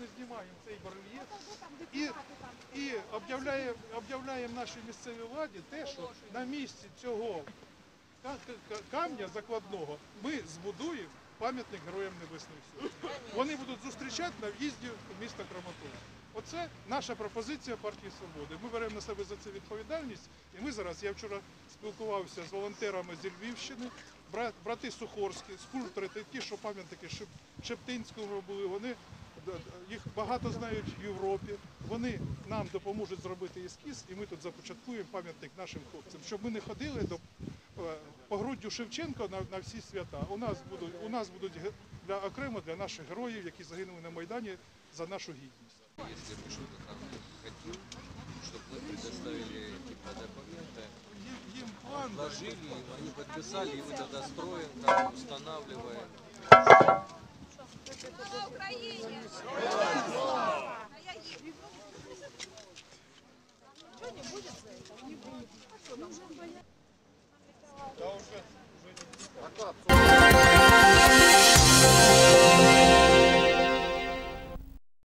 ми знімаємо цей барельєф і і об'являємо об'являємо нашій місцевій владі те, що на місці цього камня закладного ми збудуємо пам'ятник Героям Небесних Сил. Вони будуть зустрічати на в'їзді міста місто Оце наша пропозиція партії свободи. Ми беремо на себе за це відповідальність. І ми зараз, я вчора спілкувався з волонтерами зі Львівщини, брати Сухорські, скульптори, ті, що пам'ятники Шептинського були, вони їх багато знають в Європі. Вони нам допоможуть зробити ескіз, і ми тут започаткуємо пам'ятник нашим хлопцям, щоб ми не ходили до е, погруддю Шевченка на, на всі свята. У нас будуть у нас будуть ге- для окремо для наших героїв, які загинули на майдані за нашу гідність. Если бы что-то там хотел, чтобы мы предоставили типа документы, Їм, їм план вложили, им, они подписали, и мы тогда строим, там устанавливаем. Слава Україні! А я їм. Да уже, уже не